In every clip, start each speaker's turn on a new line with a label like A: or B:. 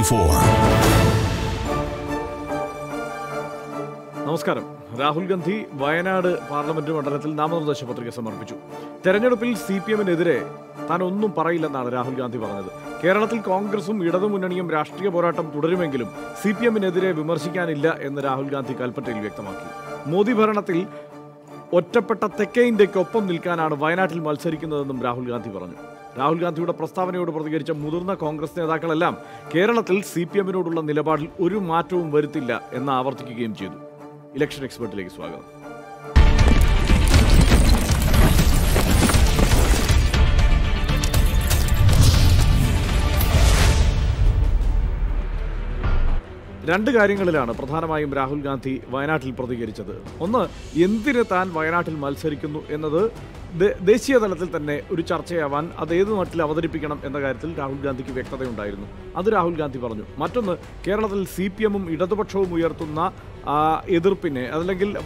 A: This 24.
B: നമസ്കാരം. Rahul Gandhi Wayanad parliament മണ്ഡലത്തിൽ നാമനിർദ്ദേശ പത്രിക സമർപ്പിച്ചു. തെരഞ്ഞെടുപ്പിൽ സി പി എമ്മിനെതിരെ താൻ ഒന്നും പറയില്ലെന്നാണ് രാഹുൽ ഗാന്ധി പറഞ്ഞത്. കേരളത്തിൽ കോൺഗ്രസും ഇടതുമുന്നണിയും രാഷ്ട്രീയ പോരാട്ടം തുടരുമെങ്കിലും സി പി എമ്മിനെതിരെ വിമർശിക്കാനില്ല എന്ന് രാഹുൽ ഗാന്ധി കൽപ്പറ്റയിൽ വ്യക്തമാക്കി. മോദി ഭരണത്തിൽ ഒറ്റപ്പെട്ട തെക്കേ ഒപ്പം നിൽക്കാനാണ് വയനാട്ടിൽ മത്സരിക്കുന്നതെന്നും രാഹുൽ ഗാന്ധി പറഞ്ഞു. രാഹുൽ ഗാന്ധിയുടെ പ്രസ്താവനയോട് പ്രതികരിച്ച മുതിർന്ന കോൺഗ്രസ് നേതാക്കളെല്ലാം കേരളത്തിൽ സി പി എമ്മിനോടുള്ള നിലപാടിൽ ഒരു മാറ്റവും വരുത്തില്ല എന്ന് ആവർത്തിക്കുകയും ചെയ്തു. ഇലക്ഷൻ എക്സ്പെർട്ടിലേക്ക് സ്വാഗതം. രണ്ട് കാര്യങ്ങളിലാണ് പ്രധാനമായും രാഹുൽ ഗാന്ധി വയനാട്ടിൽ പ്രതികരിച്ചത്. ഒന്ന് എന്തിന് താൻ വയനാട്ടിൽ മത്സരിക്കുന്നു എന്നത് ദേശീയ തലത്തിൽ തന്നെ ഒരു ചർച്ചയാവാൻ അത് ഏത് നാട്ടിൽ അവതരിപ്പിക്കണം എന്ന കാര്യത്തിൽ രാഹുൽ ഗാന്ധിക്ക് വ്യക്തതയുണ്ടായിരുന്നു. അത് രാഹുൽ ഗാന്ധി പറഞ്ഞു. മറ്റൊന്ന് കേരളത്തിൽ സി പി എമ്മും ഇടതുപക്ഷവും ഉയർത്തുന്ന ആ, എതിർപ്പിനെ അതല്ലെങ്കിൽ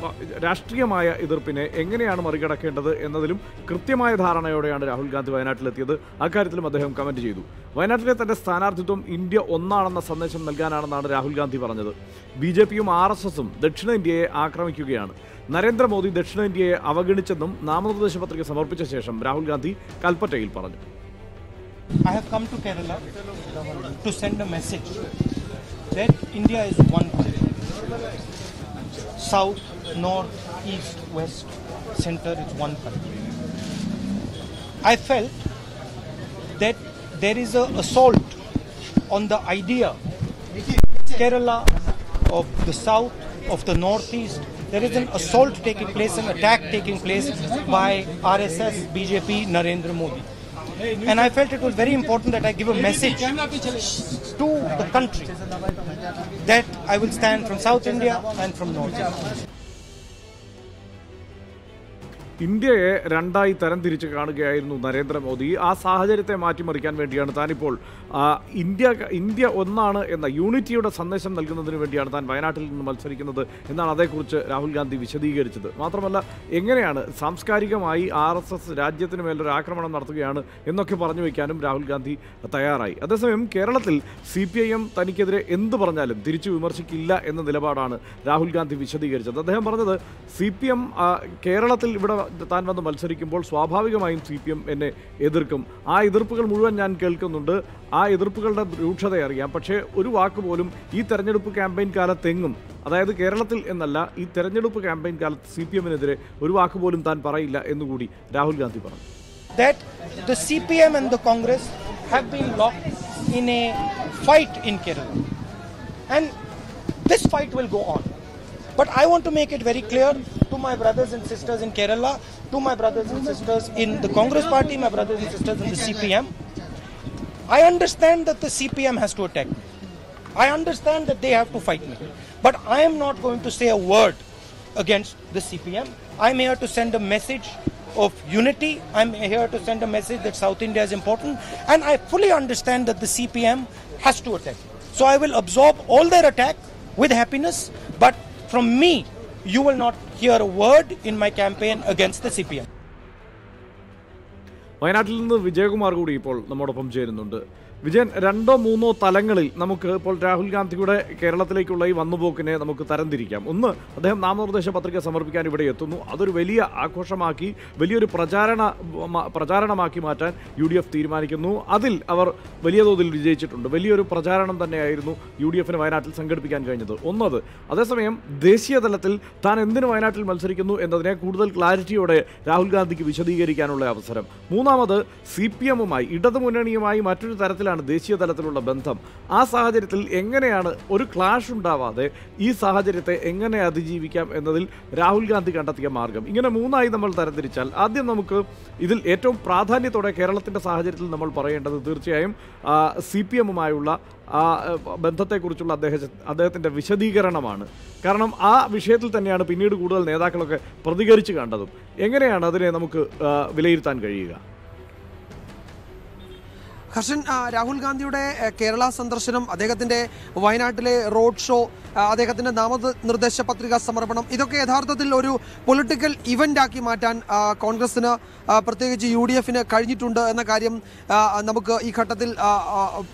B: രാഷ്ട്രീയമായ എതിർപ്പിനെ എങ്ങനെയാണ് മറികടക്കേണ്ടത് എന്നതിലും കൃത്യമായ ധാരണയോടെയാണ് രാഹുൽ ഗാന്ധി വയനാട്ടിലെത്തിയത്. അക്കാര്യത്തിലും അദ്ദേഹം കമന്റ് ചെയ്തു. വയനാട്ടിലെ തന്റെ സ്ഥാനാർത്ഥിത്വം ഇന്ത്യ ഒന്നാണെന്ന സന്ദേശം നൽകാനാണെന്നാണ് രാഹുൽ ഗാന്ധി പറഞ്ഞത്. ബി ജെ പിയും ആർ എസ് എസും ദക്ഷിണേന്ത്യയെ ആക്രമിക്കുകയാണ്. നരേന്ദ്രമോദി ദക്ഷിണേന്ത്യയെ അവഗണിച്ചെന്നും നാമനിർദ്ദേശ പത്രിക സമർപ്പിച്ച ശേഷം രാഹുൽ ഗാന്ധി കൽപ്പറ്റയിൽ പറഞ്ഞു.
C: I have come to Kerala to send a message that India is one country. South, north, east, west, center is one country. I felt that there is an assault on the idea Kerala of the south, of the northeast. There is an assault taking place, an attack taking place by RSS, BJP, Narendra Modi. And I felt it was very important that I give a message to the country that I will stand from South India and from North India.
B: ഇന്ത്യയെ രണ്ടായി തരം തരംതിരിച്ച് കാണുകയായിരുന്നു നരേന്ദ്രമോദി. ആ സാഹചര്യത്തെ മാറ്റിമറിക്കാൻ വേണ്ടിയാണ് താനിപ്പോൾ India India ഒന്നാണ് എന്ന യൂണിറ്റിയുടെ സന്ദേശം നൽകുന്നതിന് വേണ്ടിയാണ് താൻ വയനാട്ടിൽ നിന്ന് മത്സരിക്കുന്നത് എന്നാണ് അതേക്കുറിച്ച് രാഹുൽ ഗാന്ധി വിശദീകരിച്ചത്. മാത്രമല്ല എങ്ങനെയാണ് സാംസ്കാരികമായി ആർ എസ് എസ് രാജ്യത്തിന് മേലൊരു ആക്രമണം നടത്തുകയാണ് എന്നൊക്കെ പറഞ്ഞു വയ്ക്കാനും രാഹുൽ ഗാന്ധി തയ്യാറായി. അതേസമയം കേരളത്തിൽ സി പി ഐ എം തനിക്കെതിരെ എന്ത് പറഞ്ഞാലും തിരിച്ചു വിമർശിക്കില്ല എന്ന നിലപാടാണ് രാഹുൽ ഗാന്ധി വിശദീകരിച്ചത്. അദ്ദേഹം പറഞ്ഞത് സി പി എം കേരളത്തിൽ ഇവിടെ താൻ വന്ന് മത്സരിക്കുമ്പോൾ സ്വാഭാവികമായും സി പി എം എന്നെ എതിർക്കും ആ എതിർപ്പുകൾ മുഴുവൻ ഞാൻ കേൾക്കുന്നുണ്ട് ആ എതിർപ്പുകളുടെ രൂക്ഷത അറിയാം പക്ഷേ ഒരു വാക്ക് പോലും ഈ തെരഞ്ഞെടുപ്പ് ക്യാമ്പയിൻ കാലത്തെങ്ങും അതായത് കേരളത്തിൽ എന്നല്ല ഈ തെരഞ്ഞെടുപ്പ് ക്യാമ്പയിൻ കാലത്ത് സി പി എമ്മിനെതിരെ ഒരു വാക്ക് പോലും താൻ പറയില്ല എന്നുകൂടി രാഹുൽ ഗാന്ധി പറഞ്ഞു
C: That the CPM and the Congress have been locked in a fight in Kerala. And this fight will go on. But I want to make it very clear to my brothers and sisters in Kerala, to my brothers and sisters in the Congress party, my brothers and sisters in the CPM. I understand that the CPM has to attack me. I understand that they have to fight me. But I am not going to say a word against the CPM. I'm here to send a message of unity. I'm here to send a message that South India is important. And I fully understand that the CPM has to attack. So I will absorb all their attack with happiness. But from me, you will not hear a word in my campaign against the CPM.
B: വയനാട്ടിൽ നിന്ന് വിജയകുമാർ കൂടി ഇപ്പോൾ നമ്മോടൊപ്പം ചേരുന്നുണ്ട് വിജയൻ രണ്ടോ മൂന്നോ തലങ്ങളിൽ നമുക്ക് ഇപ്പോൾ രാഹുൽ ഗാന്ധിയുടെ കേരളത്തിലേക്കുള്ള ഈ വന്നുപോക്കിനെ നമുക്ക് തരംതിരിക്കാം. ഒന്ന് അദ്ദേഹം നാമനിർദ്ദേശ പത്രിക സമർപ്പിക്കാൻ ഇവിടെ എത്തുന്നു. അതൊരു വലിയ ആഘോഷമാക്കി വലിയൊരു പ്രചാരണ പ്രചാരണമാക്കി മാറ്റാൻ യു ഡി എഫ് തീരുമാനിക്കുന്നു. അതിൽ അവർ വലിയ തോതിൽ വിജയിച്ചിട്ടുണ്ട്. വലിയൊരു പ്രചാരണം തന്നെയായിരുന്നു യു ഡി എഫിന് വയനാട്ടിൽ സംഘടിപ്പിക്കാൻ കഴിഞ്ഞത്. ഒന്നത് അതേസമയം ദേശീയ തലത്തിൽ താൻ എന്തിനു വയനാട്ടിൽ മത്സരിക്കുന്നു എന്നതിനെ കൂടുതൽ ക്ലാരിറ്റിയോടെ രാഹുൽ ഗാന്ധിക്ക് വിശദീകരിക്കാനുള്ള അവസരം. മൂന്നാമത് സി പി എമ്മുമായി ഇടതുമുന്നണിയുമായി മറ്റൊരു തരത്തിലാണ് ദേശീയ തലത്തിലുള്ള ബന്ധം? ആ സാഹചര്യത്തിൽ എങ്ങനെയാണ് ഒരു ക്ലാഷ് ഉണ്ടാവാതെ ഈ സാഹചര്യത്തെ എങ്ങനെ അതിജീവിക്കാം എന്നതിൽ രാഹുൽ ഗാന്ധി കണ്ടെത്തിയ മാർഗം? ഇങ്ങനെ മൂന്നായി നമ്മൾ തരംതിരിച്ചാൽ ആദ്യം നമുക്ക് ഇതിൽ ഏറ്റവും പ്രാധാന്യത്തോടെ കേരളത്തിന്റെ സാഹചര്യത്തിൽ നമ്മൾ പറയേണ്ടത് തീർച്ചയായും സി പി എമ്മുമായുള്ള ബന്ധത്തെക്കുറിച്ചുള്ള അദ്ദേഹ അദ്ദേഹത്തിന്റെ വിശദീകരണമാണ്. കാരണം ആ വിഷയത്തിൽ തന്നെയാണ് പിന്നീട് കൂടുതൽ നേതാക്കളൊക്കെ പ്രതികരിച്ച് കണ്ടതും. എങ്ങനെയാണ് അതിനെ നമുക്ക് വിലയിരുത്താൻ കഴിയുക?
A: ഹർഷൻ രാഹുൽ ഗാന്ധിയുടെ കേരള സന്ദർശനം അദ്ദേഹത്തിന്റെ വയനാട്ടിലെ റോഡ് ഷോ അദ്ദേഹത്തിന്റെ നാമനിർദ്ദേശ പത്രിക സമർപ്പണം ഇതൊക്കെ യഥാർത്ഥത്തിൽ ഒരു പൊളിറ്റിക്കൽ ഇവന്റ് ആക്കി മാറ്റാൻ കോൺഗ്രസിന് പ്രത്യേകിച്ച് യു ഡി എഫിന് കഴിഞ്ഞിട്ടുണ്ട് എന്ന കാര്യം നമുക്ക് ഈ ഘട്ടത്തിൽ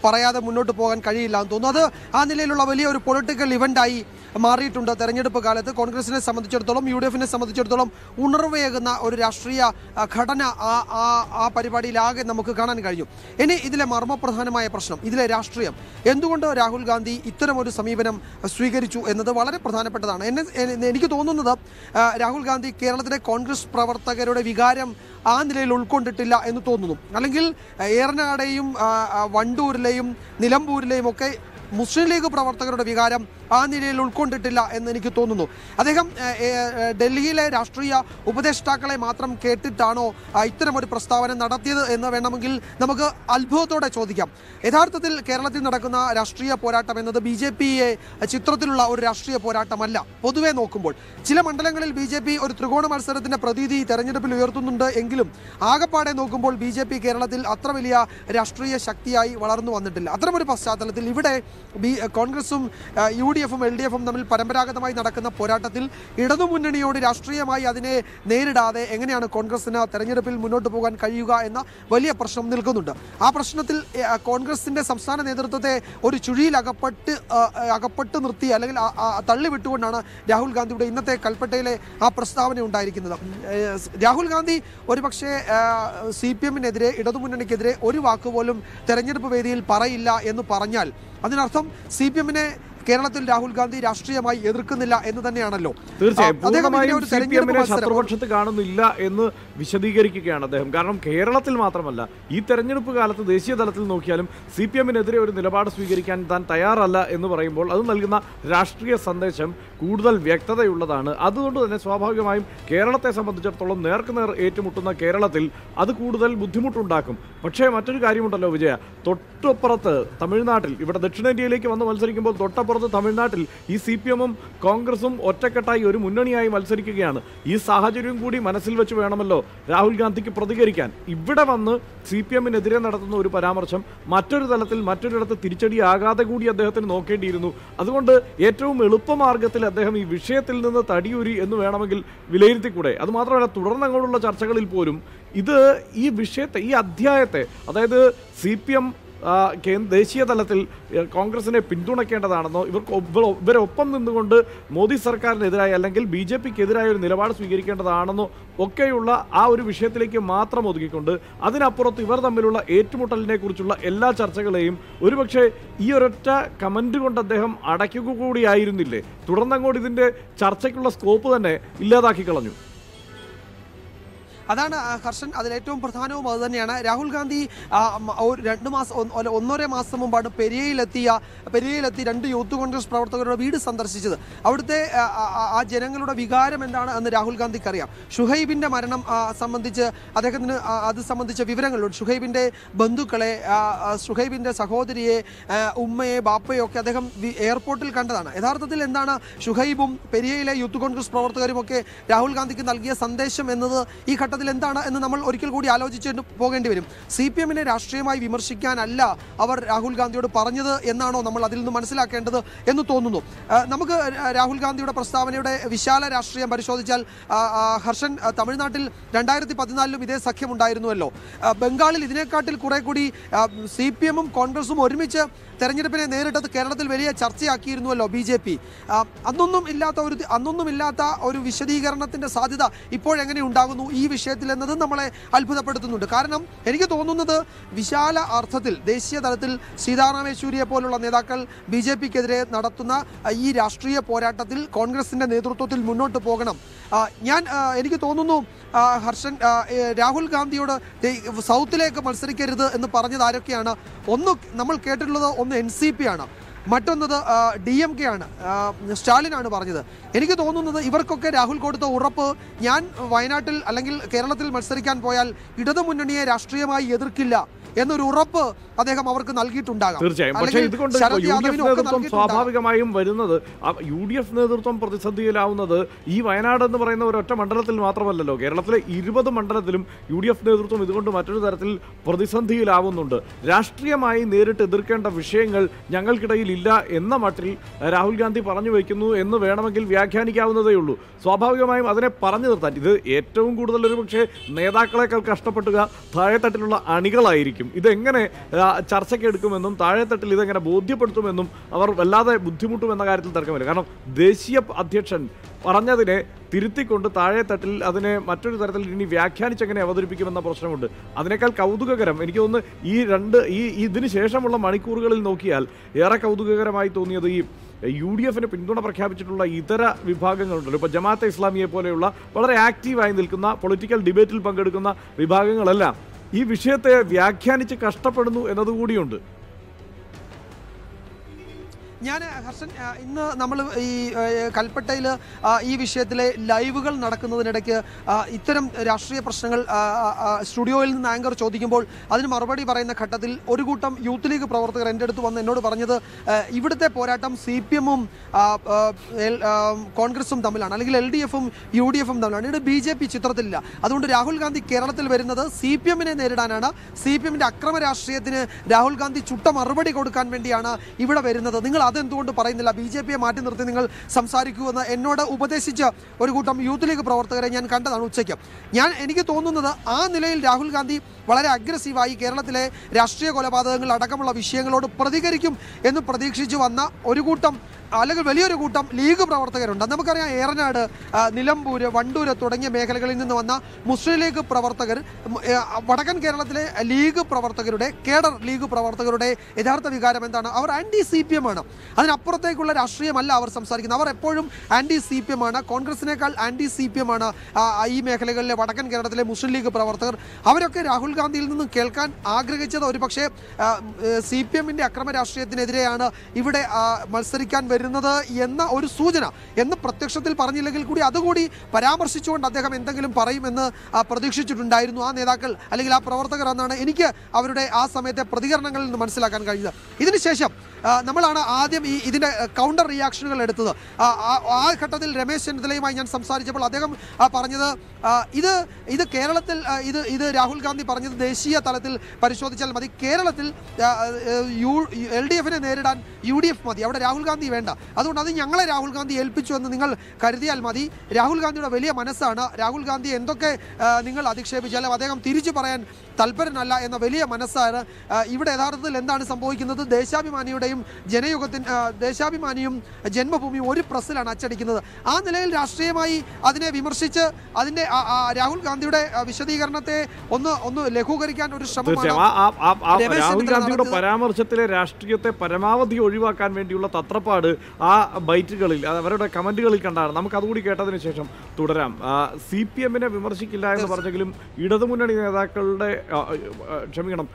A: പറയാതെ മുന്നോട്ട് പോകാൻ കഴിയില്ല എന്ന് തോന്നുന്നു. അത് ആ നിലയിലുള്ള വലിയൊരു പൊളിറ്റിക്കൽ ഇവന്റായി മാറിയിട്ടുണ്ട്. തെരഞ്ഞെടുപ്പ് കാലത്ത് കോൺഗ്രസിനെ സംബന്ധിച്ചിടത്തോളം യു ഡി എഫിനെ സംബന്ധിച്ചിടത്തോളം ഉണർവേകുന്ന ഒരു രാഷ്ട്രീയ ഘടന ആ ആ ആ പരിപാടിയിലാകെ നമുക്ക് കാണാൻ കഴിഞ്ഞു ഇനി ഇതിലെ മർമ്മപ്രധാനമായ പ്രശ്നം ഇതിലെ രാഷ്ട്രീയം. എന്തുകൊണ്ട് രാഹുൽ ഗാന്ധി ഇത്തരം ഒരു സമീപനം സ്വീകരിച്ചു എന്നത് വളരെ പ്രധാനപ്പെട്ടതാണ്. എന്നെ എനിക്ക് തോന്നുന്നത് രാഹുൽ ഗാന്ധി കേരളത്തിലെ കോൺഗ്രസ് പ്രവർത്തകരുടെ വികാരം ആ നിലയിൽ ഉൾക്കൊണ്ടിട്ടില്ല എന്ന് തോന്നുന്നു. അല്ലെങ്കിൽ ഏറനാടെയും വണ്ടൂരിലെയും നിലമ്പൂരിലെയും ഒക്കെ മുസ്ലിം ലീഗ് പ്രവർത്തകരുടെ വികാരം ആ നിലയിൽ ഉൾക്കൊണ്ടിട്ടില്ല എന്ന് എനിക്ക് തോന്നുന്നു. അദ്ദേഹം ഡൽഹിയിലെ രാഷ്ട്രീയ ഉപദേഷ്ടാക്കളെ മാത്രം കേട്ടിട്ടാണോ ഇത്തരമൊരു പ്രസ്താവന നടത്തിയത് എന്ന് വേണമെങ്കിൽ നമുക്ക് അത്ഭുതത്തോടെ ചോദിക്കാം. യഥാർത്ഥത്തിൽ കേരളത്തിൽ നടക്കുന്ന രാഷ്ട്രീയ പോരാട്ടം എന്നത് ബി ജെ പിയെ ചിത്രത്തിലുള്ള ഒരു രാഷ്ട്രീയ പോരാട്ടമല്ല. പൊതുവെ നോക്കുമ്പോൾ ചില മണ്ഡലങ്ങളിൽ ബി ജെ പി ഒരു ത്രികോണ മത്സരത്തിന്റെ പ്രതീതി തെരഞ്ഞെടുപ്പിൽ ഉയർത്തുന്നുണ്ട് എങ്കിലും ആകപ്പാടെ നോക്കുമ്പോൾ ബി ജെ പി കേരളത്തിൽ അത്ര വലിയ രാഷ്ട്രീയ ശക്തിയായി വളർന്നു വന്നിട്ടില്ല. അത്തരമൊരു പശ്ചാത്തലത്തിൽ ഇവിടെ ബി കോൺഗ്രസും യു ഡി എഫും എൽ ഡി എഫും തമ്മിൽ പരമ്പരാഗതമായി നടക്കുന്ന പോരാട്ടത്തിൽ ഇടതുമുന്നണിയോട് രാഷ്ട്രീയമായി അതിനെ നേരിടാതെ എങ്ങനെയാണ് കോൺഗ്രസിന് തെരഞ്ഞെടുപ്പിൽ മുന്നോട്ട് പോകാൻ കഴിയുക എന്ന വലിയ പ്രശ്നം നിൽക്കുന്നുണ്ട്. ആ പ്രശ്നത്തിൽ കോൺഗ്രസിന്റെ സംസ്ഥാന നേതൃത്വത്തെ ഒരു ചുഴിയിൽ അകപ്പെട്ട് അകപ്പെട്ട് നിർത്തി അല്ലെങ്കിൽ തള്ളിവിട്ടുകൊണ്ടാണ് രാഹുൽ ഗാന്ധിയുടെ ഇന്നത്തെ കൽപ്പറ്റയിലെ ആ പ്രസ്താവന ഉണ്ടായിരിക്കുന്നത്. രാഹുൽ ഗാന്ധി ഒരുപക്ഷെ സി പി എമ്മിനെതിരെ ഇടതുമുന്നണിക്കെതിരെ ഒരു വാക്കുപോലും തെരഞ്ഞെടുപ്പ് വേദിയിൽ പറയില്ല എന്ന് പറഞ്ഞാൽ അതിനർത്ഥം സി പി എമ്മിനെ കേരളത്തിൽ രാഹുൽ ഗാന്ധി രാഷ്ട്രീയമായി എതിർക്കുന്നില്ല എന്ന് തന്നെയാണല്ലോ.
B: തീർച്ചയായും. ശത്രുപക്ഷത്ത് കാണുന്നില്ല എന്ന് വിശദീകരിക്കുകയാണ് അദ്ദേഹം. കാരണം കേരളത്തിൽ മാത്രമല്ല ഈ തെരഞ്ഞെടുപ്പ് കാലത്ത് ദേശീയ തലത്തിൽ നോക്കിയാലും സി പി എമ്മിനെതിരെ ഒരു നിലപാട് സ്വീകരിക്കാൻ താൻ തയ്യാറല്ല എന്ന് പറയുമ്പോൾ അത് നൽകുന്ന രാഷ്ട്രീയ സന്ദേശം കൂടുതൽ വ്യക്തതയുള്ളതാണ്. അതുകൊണ്ട് തന്നെ സ്വാഭാവികമായും കേരളത്തെ സംബന്ധിച്ചിടത്തോളം നേർക്കുനേർ ഏറ്റുമുട്ടുന്ന കേരളത്തിൽ അത് കൂടുതൽ ബുദ്ധിമുട്ടുണ്ടാക്കും. പക്ഷേ മറ്റൊരു കാര്യമുണ്ടല്ലോ വിജയ തൊട്ടപ്പുറത്ത് തമിഴ്നാട്ടിൽ ഇവിടെ ദക്ഷിണേന്ത്യയിലേക്ക് വന്ന് മത്സരിക്കുമ്പോൾ തൊട്ടപ്പുറത്ത് തമിഴ്നാട്ടിൽ. ഈ സി പി എമ്മും കോൺഗ്രസും ഒറ്റക്കെട്ടായി ഒരു മുന്നണിയായി മത്സരിക്കുകയാണ്. ഈ സാഹചര്യം കൂടി മനസ്സിൽ വെച്ച് വേണമല്ലോ രാഹുൽ ഗാന്ധിക്ക് പ്രതികരിക്കാൻ. ഇവിടെ വന്ന് സി പി എമ്മിനെതിരെ നടത്തുന്ന ഒരു പരാമർശം മറ്റൊരു തലത്തിൽ മറ്റൊരിടത്ത് തിരിച്ചടിയാകാതെ കൂടി അദ്ദേഹത്തിന് നോക്കേണ്ടിയിരുന്നു. അതുകൊണ്ട് ഏറ്റവും എളുപ്പമാർഗത്തിൽ അദ്ദേഹം ഈ വിഷയത്തിൽ നിന്ന് തടിയൂരി എന്ന് വേണമെങ്കിൽ വിലയിരുത്തിക്കൂടെ? അതുമാത്രമല്ല തുടർന്നങ്ങോട്ടുള്ള ചർച്ചകളിൽ പോലും ഇത് ഈ വിഷയത്തെ ഈ അധ്യായത്തെ അതായത് സി പി എം ദേശീയ തലത്തിൽ കോൺഗ്രസിനെ പിന്തുണയ്ക്കേണ്ടതാണെന്നോ ഇവർക്ക് ഇവരൊപ്പം നിന്നുകൊണ്ട് മോദി സർക്കാരിനെതിരായി അല്ലെങ്കിൽ ബി ജെ പിക്കെതിരായ ഒരു നിലപാട് സ്വീകരിക്കേണ്ടതാണെന്നോ ഒക്കെയുള്ള ആ ഒരു വിഷയത്തിലേക്ക് മാത്രം ഒതുക്കിക്കൊണ്ട് അതിനപ്പുറത്ത് ഇവർ തമ്മിലുള്ള ഏറ്റുമുട്ടലിനെ കുറിച്ചുള്ള എല്ലാ ചർച്ചകളെയും ഒരുപക്ഷെ ഈ ഒരൊറ്റ കമന്റ് കൊണ്ട് അദ്ദേഹം അടയ്ക്കുക കൂടിയായിരുന്നില്ലേ? തുടർന്നങ്ങോട്ട് ഇതിന്റെ ചർച്ചയ്ക്കുള്ള സ്കോപ്പ് തന്നെ ഇല്ലാതാക്കി കളഞ്ഞു.
A: അതാണ് ഹർഷൻ അതിൽ ഏറ്റവും പ്രധാനവും അത് തന്നെയാണ്. രാഹുൽ ഗാന്ധി രണ്ട് മാസം ഒന്നര മാസം മുമ്പാണ് പെരിയയിലെത്തിയ പെരിയയിലെത്തി രണ്ട് യൂത്ത് കോൺഗ്രസ് പ്രവർത്തകരുടെ വീട് സന്ദർശിച്ചത്. അവിടുത്തെ ആ, ജനങ്ങളുടെ വികാരം എന്താണ് എന്ന് രാഹുൽ ഗാന്ധിക്ക് അറിയാം ഷുഹൈബിന്റെ മരണം സംബന്ധിച്ച് അദ്ദേഹത്തിന് അത് സംബന്ധിച്ച വിവരങ്ങളുണ്ട്. ഷുഹൈബിന്റെ ബന്ധുക്കളെ ഷുഹൈബിന്റെ സഹോദരിയെ ഉമ്മയെ ബാപ്പയെ ഒക്കെ അദ്ദേഹം എയർപോർട്ടിൽ കണ്ടതാണ്. യഥാർത്ഥത്തിൽ എന്താണ് ഷുഹൈബും പെരിയയിലെ യൂത്ത് കോൺഗ്രസ് പ്രവർത്തകരും ഒക്കെ രാഹുൽ ഗാന്ധിക്ക് നൽകിയ സന്ദേശം എന്നത് ഈ ഘട്ടത്തിൽ എന്താണ് എന്ന് നമ്മൾ ഒരിക്കൽ കൂടി ആലോചിച്ച് പോകേണ്ടി വരും. സി പി എമ്മിനെ രാഷ്ട്രീയമായി വിമർശിക്കാനല്ല അവർ രാഹുൽ ഗാന്ധിയോട് പറഞ്ഞത് എന്നാണോ നമ്മൾ അതിൽ നിന്ന് മനസ്സിലാക്കേണ്ടത് എന്ന് തോന്നുന്നു. നമുക്ക് രാഹുൽ ഗാന്ധിയുടെ പ്രസ്താവനയുടെ വിശാല രാഷ്ട്രീയം പരിശോധിച്ചാൽ ഹർഷൻ തമിഴ്നാട്ടിൽ രണ്ടായിരത്തി പതിനാലിലും ഇതേ സഖ്യമുണ്ടായിരുന്നുവല്ലോ ബംഗാളിൽ ഇതിനെക്കാട്ടിൽ കുറെ കൂടി സി പി എമ്മും കോൺഗ്രസും ഒരുമിച്ച് തെരഞ്ഞെടുപ്പിനെ നേരിട്ടത് കേരളത്തിൽ വലിയ ചർച്ചയാക്കിയിരുന്നുവല്ലോ ബി ജെ പി. അന്നൊന്നും ഇല്ലാത്ത ഒരു അന്നൊന്നും ഇല്ലാത്ത ഒരു വിശദീകരണത്തിന്റെ സാധ്യത ഇപ്പോഴെങ്ങനെ ഉണ്ടാകുന്നു ഈ വിഷയത്തിൽ എന്നത് നമ്മളെ അത്ഭുതപ്പെടുത്തുന്നുണ്ട്. കാരണം എനിക്ക് തോന്നുന്നത് വിശാല അർത്ഥത്തിൽ ദേശീയ തലത്തിൽ സീതാറാം യെച്ചൂരിയെ പോലുള്ള നേതാക്കൾ ബി ജെ പിക്കെതിരെ നടത്തുന്ന ഈ രാഷ്ട്രീയ പോരാട്ടത്തിൽ കോൺഗ്രസിന്റെ നേതൃത്വത്തിൽ മുന്നോട്ട് പോകണം. ഞാൻ എനിക്ക് തോന്നുന്നു ഹർഷൻ രാഹുൽ ഗാന്ധിയോട് സൗത്തിലേക്ക് മത്സരിക്കരുത് എന്ന് പറഞ്ഞത് ആരൊക്കെയാണ്? ഒന്ന് നമ്മൾ കേട്ടിട്ടുള്ളത് ഒന്ന് എൻ സി പി ആണ്. മറ്റൊന്നത് ഡി എം കെ ആണ്. സ്റ്റാലിനാണ് പറഞ്ഞത്. എനിക്ക് തോന്നുന്നത് ഇവർക്കൊക്കെ രാഹുൽ കൊടുത്ത ഉറപ്പ് ഞാൻ വയനാട്ടിൽ അല്ലെങ്കിൽ കേരളത്തിൽ മത്സരിക്കാൻ പോയാൽ ഇടതുമുന്നണിയെ രാഷ്ട്രീയമായി എതിർക്കില്ല. എന്നൊരു ഉറപ്പ് അദ്ദേഹം അവർക്ക് നൽകിയിട്ടുണ്ടാകാം.
B: തീർച്ചയായും. പക്ഷേ ഇതുകൊണ്ട് യു ഡി എഫ് നേതൃത്വം സ്വാഭാവികമായും വരുന്നത് യു ഡി എഫ് നേതൃത്വം പ്രതിസന്ധിയിലാവുന്നത് ഈ വയനാട് എന്ന് പറയുന്ന ഒരൊറ്റ മണ്ഡലത്തിൽ മാത്രമല്ലല്ലോ. കേരളത്തിലെ ഇരുപത് മണ്ഡലത്തിലും യു ഡി എഫ് നേതൃത്വം ഇതുകൊണ്ട് മറ്റൊരു തരത്തിൽ പ്രതിസന്ധിയിലാവുന്നുണ്ട്. രാഷ്ട്രീയമായി നേരിട്ട് എതിർക്കേണ്ട വിഷയങ്ങൾ ഞങ്ങൾക്കിടയിൽ ഇല്ല എന്ന മട്ടിൽ രാഹുൽ ഗാന്ധി പറഞ്ഞു വയ്ക്കുന്നു എന്ന് വേണമെങ്കിൽ വ്യാഖ്യാനിക്കാവുന്നതേ ഉള്ളൂ. സ്വാഭാവികമായും അതിനെ പറഞ്ഞു നിർത്താൻ ഇത് ഏറ്റവും കൂടുതൽ ഒരു പക്ഷേ നേതാക്കളെക്കാൾ കഷ്ടപ്പെട്ടുക താഴെത്തട്ടിലുള്ള അണികളായിരിക്കും. ഇതെങ്ങനെ ചർച്ചയ്ക്ക് എടുക്കുമെന്നും താഴെത്തട്ടിൽ ഇതെങ്ങനെ ബോധ്യപ്പെടുത്തുമെന്നും അവർ വല്ലാതെ ബുദ്ധിമുട്ടുമെന്ന കാര്യത്തിൽ തർക്കമില്ല കാരണം ദേശീയ അധ്യക്ഷൻ പറഞ്ഞതിനെ തിരുത്തിക്കൊണ്ട് താഴെത്തട്ടിൽ അതിനെ മറ്റൊരു തരത്തിൽ ഇനി വ്യാഖ്യാനിച്ചെങ്ങനെ അവതരിപ്പിക്കുമെന്ന പ്രശ്നമുണ്ട്. അതിനേക്കാൾ കൗതുകകരം എനിക്ക് തോന്നുന്നു ഈ രണ്ട് ഈ ഇതിന് ശേഷമുള്ള മണിക്കൂറുകളിൽ നോക്കിയാൽ ഏറെ കൗതുകകരമായി തോന്നിയത് ഈ യു ഡി എഫിന് പിന്തുണ പ്രഖ്യാപിച്ചിട്ടുള്ള ഇതര വിഭാഗങ്ങളുണ്ടല്ലോ. ഇപ്പോൾ ജമാഅത്തെ ഇസ്ലാമിയെ പോലെയുള്ള വളരെ ആക്റ്റീവായി നിൽക്കുന്ന പൊളിറ്റിക്കൽ ഡിബേറ്റിൽ പങ്കെടുക്കുന്ന വിഭാഗങ്ങളെല്ലാം ഈ വിഷയത്തെ വ്യാഖ്യാനിച്ച് കഷ്ടപ്പെടുന്നു എന്നതുകൂടിയുണ്ട്.
A: ഞാൻ ഹർഷൻ ഇന്ന് നമ്മൾ ഈ കൽപ്പറ്റയിൽ ഈ വിഷയത്തിലെ ലൈവുകൾ നടക്കുന്നതിനിടയ്ക്ക് ഇത്തരം രാഷ്ട്രീയ പ്രശ്നങ്ങൾ സ്റ്റുഡിയോയിൽ നിന്ന് ആങ്കർ ചോദിക്കുമ്പോൾ അതിന് മറുപടി പറയുന്ന ഘട്ടത്തിൽ ഒരു കൂട്ടം യൂത്ത് ലീഗ് പ്രവർത്തകർ എന്റെ അടുത്ത് വന്ന് എന്നോട് പറഞ്ഞത് ഇവിടുത്തെ പോരാട്ടം സി പി എമ്മും കോൺഗ്രസും തമ്മിലാണ്. അല്ലെങ്കിൽ എൽ ഡി എഫും യു ഡി എഫും തമ്മിലാണ്. ഇവിടെ ബി ജെ പി ചിത്രത്തിലില്ല. അതുകൊണ്ട് രാഹുൽ ഗാന്ധി കേരളത്തിൽ വരുന്നത് സി പി എമ്മിനെ നേരിടാനാണ്. സി പി എമ്മിന്റെ അക്രമ രാഷ്ട്രീയത്തിന് രാഹുൽ ഗാന്ധി ചുട്ട മറുപടി കൊടുക്കാൻ വേണ്ടിയാണ് ഇവിടെ വരുന്നത്. നിങ്ങൾ അതെന്തുകൊണ്ട് പറയുന്നില്ല? ബി ജെ പിയെ മാറ്റി നിർത്തി നിങ്ങൾ സംസാരിക്കുമെന്ന് എന്നോട് ഉപദേശിച്ച ഒരു കൂട്ടം യൂത്ത് ലീഗ് പ്രവർത്തകരെ ഞാൻ കണ്ടതാണ് ഉച്ചയ്ക്ക്. ഞാൻ എനിക്ക് തോന്നുന്നത് ആ നിലയിൽ രാഹുൽ ഗാന്ധി വളരെ അഗ്രസീവായി കേരളത്തിലെ രാഷ്ട്രീയ കൊലപാതകങ്ങൾ അടക്കമുള്ള വിഷയങ്ങളോട് പ്രതികരിക്കും എന്ന് പ്രതീക്ഷിച്ചു വന്ന ഒരു കൂട്ടം അല്ലെങ്കിൽ വലിയൊരു കൂട്ടം ലീഗ് പ്രവർത്തകരുണ്ട്. നമുക്കറിയാം ഏറനാട് നിലമ്പൂര് വണ്ടൂര് തുടങ്ങിയ മേഖലകളിൽ നിന്ന് വന്ന മുസ്ലിം ലീഗ് പ്രവർത്തകർ വടക്കൻ കേരളത്തിലെ ലീഗ് പ്രവർത്തകരുടെ കേഡർ ലീഗ് പ്രവർത്തകരുടെ യഥാർത്ഥ വികാരം എന്താണ്? അവർ ആന്റി സി പി എം ആണ്. അതിനപ്പുറത്തേക്കുള്ള രാഷ്ട്രീയമല്ല അവർ സംസാരിക്കുന്നത്. അവർ എപ്പോഴും ആന്റി സി പി എം ആണ്. കോൺഗ്രസിനേക്കാൾ ആന്റി സി പി എം ആണ് ഈ മേഖലകളിലെ വടക്കൻ കേരളത്തിലെ മുസ്ലിം ലീഗ് പ്രവർത്തകർ. അവരൊക്കെ രാഹുൽ ഗാന്ധിയിൽ നിന്നും കേൾക്കാൻ ആഗ്രഹിച്ചത് ഒരു പക്ഷേ സി പി എമ്മിന്റെ അക്രമ രാഷ്ട്രീയത്തിനെതിരെയാണ് ഇവിടെ മത്സരിക്കാൻ മത്സരിക്കാൻ വരുന്നത് എന്ന ഒരു സൂചന എന്ന് പ്രത്യക്ഷത്തിൽ പറഞ്ഞില്ലെങ്കിൽ കൂടി അതുകൂടി പരാമർശിച്ചുകൊണ്ട് അദ്ദേഹം എന്തെങ്കിലും പറയുമെന്ന് പ്രതീക്ഷിച്ചിട്ടുണ്ടായിരുന്നു ആ നേതാക്കൾ അല്ലെങ്കിൽ ആ പ്രവർത്തകർ എന്നാണ് എനിക്ക് അവരുടെ ആ സമയത്തെ പ്രതികരണങ്ങളിൽ നിന്ന് മനസ്സിലാക്കാൻ കഴിഞ്ഞത്. ഇതിനുശേഷം നമ്മളാണ് ആദ്യം ഈ ഇതിന്റെ കൗണ്ടർ റിയാക്ഷനുകൾ എടുത്തത്. ആ, ഘട്ടത്തിൽ രമേശ് ചെന്നിത്തലയുമായി ഞാൻ സംസാരിച്ചപ്പോൾ അദ്ദേഹം പറഞ്ഞത് ഇത് ഇത് കേരളത്തിൽ ഇത് ഇത് രാഹുൽ ഗാന്ധി പറഞ്ഞത് ദേശീയ തലത്തിൽ പരിശോധിച്ചാൽ മതി. കേരളത്തിൽ യു എൽ ഡി എഫിനെ നേരിടാൻ യു ഡി എഫ് മതി. അവിടെ രാഹുൽ ഗാന്ധി വേണ്ട. അതുകൊണ്ട് അത് ഞങ്ങളെ രാഹുൽ ഗാന്ധി ഏൽപ്പിച്ചു എന്ന് നിങ്ങൾ കരുതിയാൽ മതി. രാഹുൽ ഗാന്ധിയുടെ വലിയ മനസ്സാണ്. രാഹുൽ ഗാന്ധി എന്തൊക്കെ നിങ്ങൾ അധിക്ഷേപിച്ചാലും അദ്ദേഹം തിരിച്ചു പറയാൻ തൽപരനല്ല എന്ന വലിയ മനസ്സാണ്. ഇവിടെ യഥാർത്ഥത്തിൽ എന്താണ് സംഭവിക്കുന്നത്? ദേശാഭിമാനിയുടെയും ജനയുഗത്തിൻ ദേശാഭിമാനിയും ജന്മഭൂമിയും ഒരു പ്രസ്സിലാണ് അച്ചടിക്കുന്നത്. ആ നിലയിൽ രാഷ്ട്രീയമായി അതിനെ വിമർശിച്ച് അതിന്റെ രാഹുൽ ഗാന്ധിയുടെ വിശദീകരണത്തെ ഒന്ന് ഒന്ന് ലഘൂകരിക്കാൻ ഒരു ശ്രമമാണ്.
B: രാഹുൽ ഗാന്ധിയുടെ പരാമർശത്തിലെ രാഷ്ട്രീയത്തെ പരമാവധി ഒഴിവാക്കാൻ വേണ്ടിയുള്ള തത്രപ്പാട് ആ ബൈറ്റുകളിൽ അവരുടെ കമന്റുകളിൽ കണ്ടാണ്. നമുക്ക് അതുകൂടി കേട്ടതിന് ശേഷം തുടരാം. സി പി എമ്മിനെ വിമർശിക്കില്ല എന്ന് പറഞ്ഞെങ്കിലും ഇടതുമുന്നണി നേതാക്കളുടെ ക്ഷമിക്കണം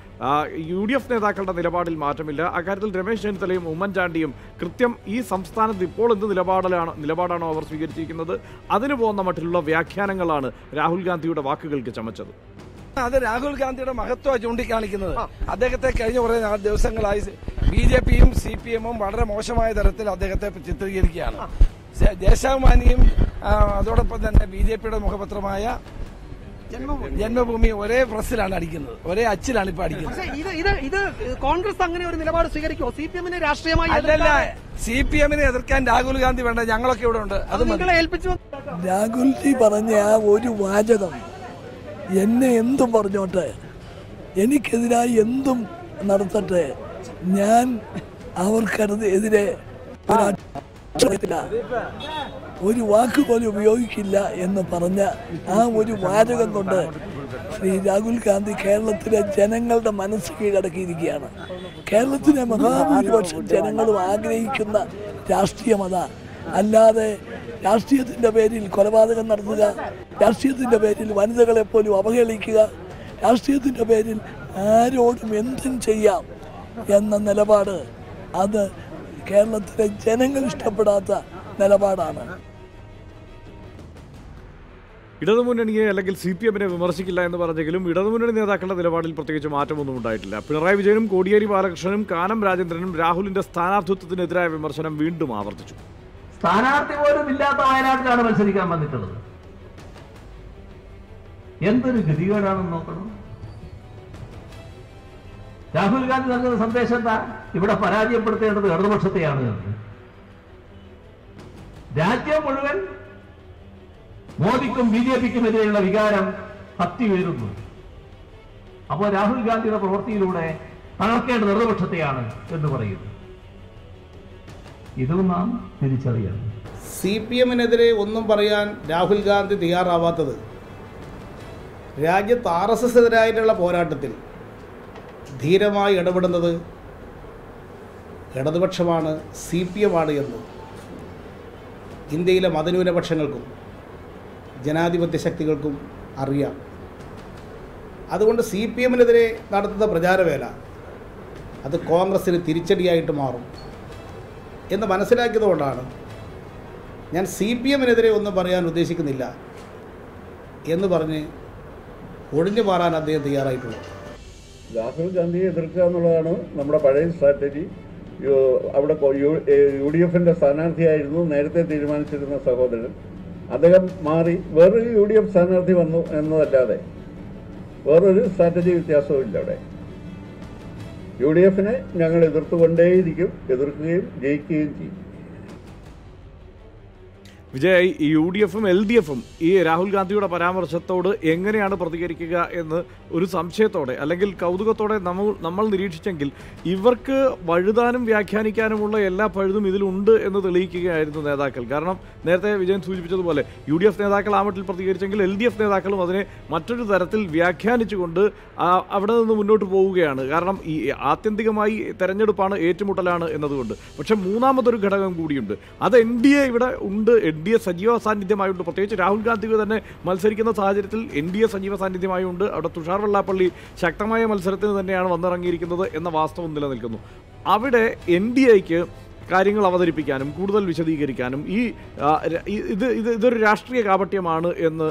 B: യു ഡി എഫ് നേതാക്കളുടെ നിലപാടിൽ മാറ്റമില്ല. അക്കാര്യത്തിൽ രമേശ് ചെന്നിത്തലയും ഉമ്മൻചാണ്ടിയും കൃത്യം ഈ സംസ്ഥാനത്ത് ഇപ്പോൾ എന്ത് നിലപാടിലാണ് നിലപാടാണോ അവർ സ്വീകരിച്ചിരിക്കുന്നത്? അതിന് പോകുന്ന മട്ടിലുള്ള വ്യാഖ്യാനങ്ങളാണ് രാഹുൽ ഗാന്ധിയുടെ വാക്കുകൾക്ക് ചമച്ചത്.
D: അത് രാഹുൽ ഗാന്ധിയുടെ മഹത്വമാണ് ചൂണ്ടിക്കാണിക്കുന്നത്. അദ്ദേഹത്തെ കഴിഞ്ഞ കുറേ ദിവസങ്ങളായി ബി ജെ പിയും സി പി എമ്മും വളരെ മോശമായ തരത്തിൽ അദ്ദേഹത്തെ ചിത്രീകരിക്കുകയാണ്. ദേശാഭിമാനിയും അതോടൊപ്പം തന്നെ ബി ജെ പിയുടെ മുഖപത്രമായ ജന്മഭൂമി. ഒരേ പ്രസ്സിലാണ് അടിക്കുന്നത്. ഒരേ അച്ചിലാണ് ഇപ്പൊ അടിക്കുന്നത്.
A: ഇത് ഇത് ഇത് കോൺഗ്രസ് അങ്ങനെ ഒരു നിലപാട് സ്വീകരിക്കുമോ സി പി എമ്മിനെ രാഷ്ട്രീയമായി
D: അല്ലല്ല സി പി എമ്മിനെ എതിർക്കാൻ രാഹുൽ ഗാന്ധി വേണ്ട. ഞങ്ങളൊക്കെ ഇവിടെ ഉണ്ട്. അത്
A: നിങ്ങളെ ഏൽപ്പിച്ചു
E: രാഹുൽജി പറഞ്ഞ ആ ഒരു വാചകം എന്നെ എന്തും പറഞ്ഞോട്ടെ എനിക്കെതിരായി എന്തും നടത്തട്ടെ ഞാൻ അവർക്കത് എതിരെ ഒരു വാക്ക് പോലും ഉപയോഗിക്കില്ല എന്ന് പറഞ്ഞ ആ ഒരു വാചകം കൊണ്ട് ശ്രീ രാഹുൽ ഗാന്ധി കേരളത്തിലെ ജനങ്ങളുടെ മനസ്സ് കീഴടക്കിയിരിക്കുകയാണ്. കേരളത്തിലെ മഹാഭൂരിപക്ഷം ജനങ്ങളും ആഗ്രഹിക്കുന്ന രാഷ്ട്രീയം അതാ അല്ലാതെ രാഷ്ട്രീയത്തിന്റെ പേരിൽ കൊലപാതകം നടത്തുക രാഷ്ട്രീയത്തിന്റെ പേരിൽ വനിതകളെപ്പോലും അവഹേളിക്കുക രാഷ്ട്രീയത്തിന്റെ പേരിൽ ആരോടും എന്തും ചെയ്യാം. എന്ന നിലപാട്. അത് കേരളത്തിലെ ജനങ്ങൾ ഇഷ്ടപ്പെടാത്ത നിലപാടാണ്.
B: ഇടതുമുന്നണിയെ അല്ലെങ്കിൽ സി പി എമ്മിനെ വിമർശിക്കില്ല എന്ന് പറഞ്ഞെങ്കിലും ഇടതുമുന്നണി നേതാക്കളുടെ നിലപാടിൽ പ്രത്യേകിച്ച് മാറ്റമൊന്നും ഉണ്ടായിട്ടില്ല. പിണറായി വിജയനും കോടിയേരി ബാലകൃഷ്ണനും കാനം രാജേന്ദ്രനും രാഹുലിന്റെ സ്ഥാനാർത്ഥിത്വത്തിനെതിരായ വിമർശനം വീണ്ടും ആവർത്തിച്ചു.
F: സ്ഥാനാർത്ഥി പോലും ഇല്ലാത്ത വയനാട്ടിലാണ് മത്സരിക്കാൻ വന്നിട്ടുള്ളത്. എന്തൊരു ഗതികേടാണെന്ന് നോക്കണം. രാഹുൽ ഗാന്ധി നൽകുന്ന സന്ദേശം എന്താ? ഇവിടെ പരാജയപ്പെടുത്തേണ്ടത് ഇടതുപക്ഷത്തെയാണ്. എന്ന് രാജ്യം മുഴുവൻ മോദിക്കും ബി ജെ പിക്കും എതിരെയുള്ള വികാരം കത്തി ഉയരുന്നു അപ്പോൾ രാഹുൽ ഗാന്ധിയുടെ പ്രവൃത്തിയിലൂടെ തകർക്കേണ്ടത് ഇടതുപക്ഷത്തെയാണ് എന്ന് പറയുന്നു. ഇതും നാം തിരിച്ചറിയണം.
G: സി പി എമ്മിനെതിരെ ഒന്നും പറയാൻ രാഹുൽ ഗാന്ധി തയ്യാറാവാത്തത് രാജ്യത്ത് ആർ എസ് എസ് എതിരായിട്ടുള്ള പോരാട്ടത്തിൽ ധീരമായി ഇടപെടുന്നത് ഇടതുപക്ഷമാണ് സി പി എം ആണ് എന്ന്. ഇന്ത്യയിലെ മതന്യൂനപക്ഷങ്ങൾക്കും ജനാധിപത്യ ശക്തികൾക്കും അറിയാം. അതുകൊണ്ട് സി പി എമ്മിനെതിരെ നടത്തുന്ന പ്രചാരവേല അത് കോൺഗ്രസ്സിന് തിരിച്ചടിയായിട്ട് മാറും എന്ന് മനസ്സിലാക്കിയതുകൊണ്ടാണ് ഞാൻ സി പി എമ്മിനെതിരെ ഒന്നും പറയാൻ ഉദ്ദേശിക്കുന്നില്ല എന്ന് പറഞ്ഞ് ഒഴിഞ്ഞു മാറാൻ അദ്ദേഹം തയ്യാറായിട്ടുള്ളത്.
H: രാഹുൽ ഗാന്ധിയെ എതിർക്കുക എന്നുള്ളതാണ് നമ്മുടെ പഴയ സ്ട്രാറ്റജി അവിടെ യു ഡി എഫിന്റെ സ്ഥാനാർത്ഥിയായിരുന്നു നേരത്തെ തീരുമാനിച്ചിരുന്ന സഹോദരൻ. അദ്ദേഹം മാറി വേറൊരു യു ഡി എഫ് സ്ഥാനാർത്ഥി വന്നു എന്നതല്ലാതെ വേറൊരു സ്ട്രാറ്റജി വ്യത്യാസവും ഇല്ല അവിടെ. യു ഡി എഫിനെ ഞങ്ങൾ എതിർത്തുകൊണ്ടേയിരിക്കും എതിർക്കുകയും ജയിക്കുകയും ചെയ്യും.
B: വിജയ് യു ഡി എഫും എൽ ഡി എഫും ഈ രാഹുൽ ഗാന്ധിയുടെ പരാമർശത്തോട് എങ്ങനെയാണ് പ്രതികരിക്കുക എന്ന് ഒരു സംശയത്തോടെ അല്ലെങ്കിൽ കൗതുകത്തോടെ നമ്മൾ നമ്മൾ നിരീക്ഷിച്ചെങ്കിൽ ഇവർക്ക് വഴുതാനും വ്യാഖ്യാനിക്കാനുമുള്ള എല്ലാ പഴുതും ഇതിലുണ്ട് എന്ന് തെളിയിക്കുകയായിരുന്നു നേതാക്കൾ. കാരണം നേരത്തെ വിജയൻ സൂചിപ്പിച്ചതുപോലെ യു ഡി എഫ് നേതാക്കൾ ആ മട്ടിൽ പ്രതികരിച്ചെങ്കിൽ എൽ ഡി എഫ് നേതാക്കളും അതിനെ മറ്റൊരു തരത്തിൽ വ്യാഖ്യാനിച്ചുകൊണ്ട് അവിടെ നിന്ന് മുന്നോട്ട് പോവുകയാണ്. കാരണം ഈ ആത്യന്തികമായി തെരഞ്ഞെടുപ്പാണ് ഏറ്റുമുട്ടലാണ് എന്നതുകൊണ്ട്. പക്ഷേ മൂന്നാമതൊരു ഘടകം കൂടിയുണ്ട്. അത് എൻ ഡി എ ഇവിടെ ഉണ്ട് എൻ ഡി എ സജീവ സാന്നിധ്യമായുണ്ട്. പ്രത്യേകിച്ച് രാഹുൽ ഗാന്ധി തന്നെ മത്സരിക്കുന്ന സാഹചര്യത്തിൽ എൻ ഡി എ സജീവ സാന്നിധ്യമായുണ്ട്. അവിടെ തുഷാർ വെള്ളാപ്പള്ളി ശക്തമായ മത്സരത്തിന് തന്നെയാണ് വന്നിറങ്ങിയിരിക്കുന്നത് എന്ന വാസ്തവം നിലനിൽക്കുന്നു. അവിടെ എൻ ഡി എക്ക് കാര്യങ്ങൾ അവതരിപ്പിക്കാനും കൂടുതൽ വിശദീകരിക്കാനും ഈ ഇത് ഇത് ഇതൊരു രാഷ്ട്രീയ കാപട്യമാണ് എന്ന്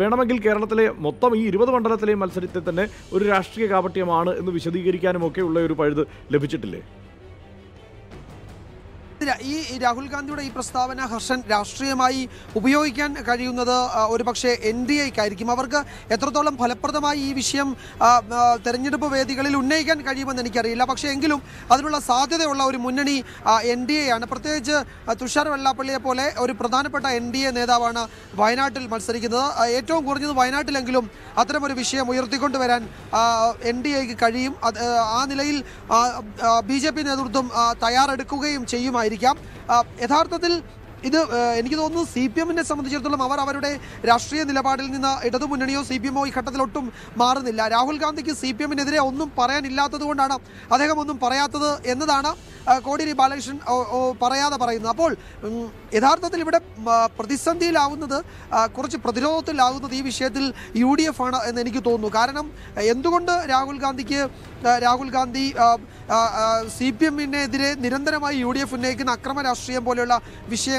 B: വേണമെങ്കിൽ കേരളത്തിലെ മൊത്തം ഈ ഇരുപത് മണ്ഡലത്തിലെയും മത്സരത്തിൽ തന്നെ ഒരു രാഷ്ട്രീയ കാപട്യമാണ് എന്ന് വിശദീകരിക്കാനും ഒക്കെയുള്ള ഉള്ള ഒരു പഴുത് ലഭിച്ചിട്ടില്ലേ?
A: ഈ രാഹുൽ ഗാന്ധിയുടെ ഈ പ്രസ്താവന ഹർഷൻ രാഷ്ട്രീയമായി ഉപയോഗിക്കാൻ കഴിയുന്നത് ഒരു ഒരുപക്ഷെ എൻ ഡി എക്കായിരിക്കും. അവർക്ക് എത്രത്തോളം ഫലപ്രദമായി ഈ വിഷയം തെരഞ്ഞെടുപ്പ് വേദികളിൽ ഉന്നയിക്കാൻ കഴിയുമെന്ന് എനിക്കറിയില്ല. പക്ഷേ എങ്കിലും അതിനുള്ള സാധ്യതയുള്ള ഒരു മുന്നണി എൻ ഡി ആണ് പ്രത്യേകിച്ച് തുഷാർ വെള്ളാപ്പള്ളിയെ പോലെ ഒരു പ്രധാനപ്പെട്ട എൻ ഡി എ നേതാവാണ് വയനാട്ടിൽ മത്സരിക്കുന്നത്. ഏറ്റവും കുറഞ്ഞത് വയനാട്ടിലെങ്കിലും അത്തരമൊരു വിഷയം ഉയർത്തിക്കൊണ്ടുവരാൻ എൻ ഡി എക്ക് കഴിയും. ആ, നിലയിൽ ബി ജെ പി നേതൃത്വം തയ്യാറെടുക്കുകയും ചെയ്യുമായിരിക്കാം ആ, യഥാർത്ഥത്തിൽ ഇത് എനിക്ക് തോന്നുന്നു സി പി എമ്മിനെ സംബന്ധിച്ചിടത്തോളം അവർ അവരുടെ രാഷ്ട്രീയ നിലപാടിൽ നിന്ന് ഇടതുമുന്നണിയോ സി പി എമ്മോ ഈ ഘട്ടത്തിൽ ഒട്ടും മാറുന്നില്ല. രാഹുൽ ഗാന്ധിക്ക് സി പി എമ്മിനെതിരെ ഒന്നും പറയാനില്ലാത്തത് കൊണ്ടാണ് അദ്ദേഹം ഒന്നും പറയാത്തത് എന്നതാണ് കോടിയേരി ബാലകൃഷ്ണൻ പറയാതെ പറയുന്നത്. അപ്പോൾ യഥാർത്ഥത്തിൽ ഇവിടെ പ്രതിസന്ധിയിലാവുന്നത് കുറച്ച് പ്രതിരോധത്തിലാകുന്നത് ഈ വിഷയത്തിൽ യു ഡി എഫ് ആണ് എന്ന് എനിക്ക് തോന്നുന്നു. കാരണം എന്തുകൊണ്ട് രാഹുൽ ഗാന്ധിക്ക് രാഹുൽ ഗാന്ധി സി പി എമ്മിനെതിരെ നിരന്തരമായി യു ഡി എഫ് ഉന്നയിക്കുന്ന അക്രമ രാഷ്ട്രീയം പോലെയുള്ള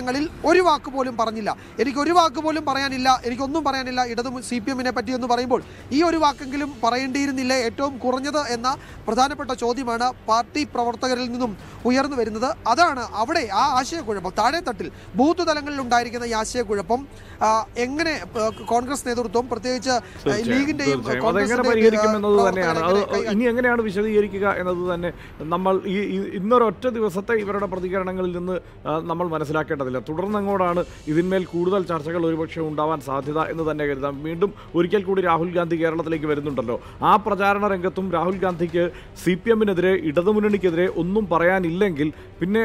A: വിഷയങ്ങളിൽ ഒരു വാക്ക് പോലും പറഞ്ഞില്ല. എനിക്ക് ഒരു വാക്ക് പോലും പറയാനില്ല. എനിക്കൊന്നും പറയാനില്ല. ഇടതു സി പി എമ്മിനെ പറ്റി എന്ന് പറയുമ്പോൾ ഈ ഒരു വാക്കെങ്കിലും പറയേണ്ടിയിരുന്നില്ല? ഏറ്റവും കുറഞ്ഞത് എന്ന പ്രധാനപ്പെട്ട ചോദ്യമാണ് പാർട്ടി പ്രവർത്തകരിൽ നിന്നും ഉയർന്നു വരുന്നത്. അതാണ് അവിടെ ആ ആശയക്കുഴപ്പം. താഴെത്തട്ടിൽ ബൂത്ത് തലങ്ങളിൽ ഉണ്ടായിരിക്കുന്ന ഈ ആശയക്കുഴപ്പം എങ്ങനെ കോൺഗ്രസ് നേതൃത്വം പ്രത്യേകിച്ച് ലീഗിന്റെയും
B: ഇനി എങ്ങനെയാണ് വിശദീകരിക്കുക എന്നത് തന്നെ നമ്മൾ ഈ- ഇന്നൊരൊറ്റ ദിവസത്തെ ഇവരുടെ പ്രതികരണങ്ങളിൽ നിന്ന് നമ്മൾ മനസ്സിലാക്കേണ്ടതില്ല. തുടർന്നങ്ങോട്ടാണ് ഇതിന്മേൽ കൂടുതൽ ചർച്ചകൾ ഒരുപക്ഷെ ഉണ്ടാവാൻ സാധ്യത എന്ന് തന്നെ കരുതാം. വീണ്ടും ഒരിക്കൽ കൂടി രാഹുൽ ഗാന്ധി കേരളത്തിലേക്ക് വരുന്നുണ്ടല്ലോ. ആ പ്രചാരണ രംഗത്തും രാഹുൽ ഗാന്ധിക്ക് സി പി എമ്മിനെതിരെ ഇടതുമുന്നണിക്കെതിരെ ഒന്നും പറയാനില്ലെങ്കിൽ പിന്നെ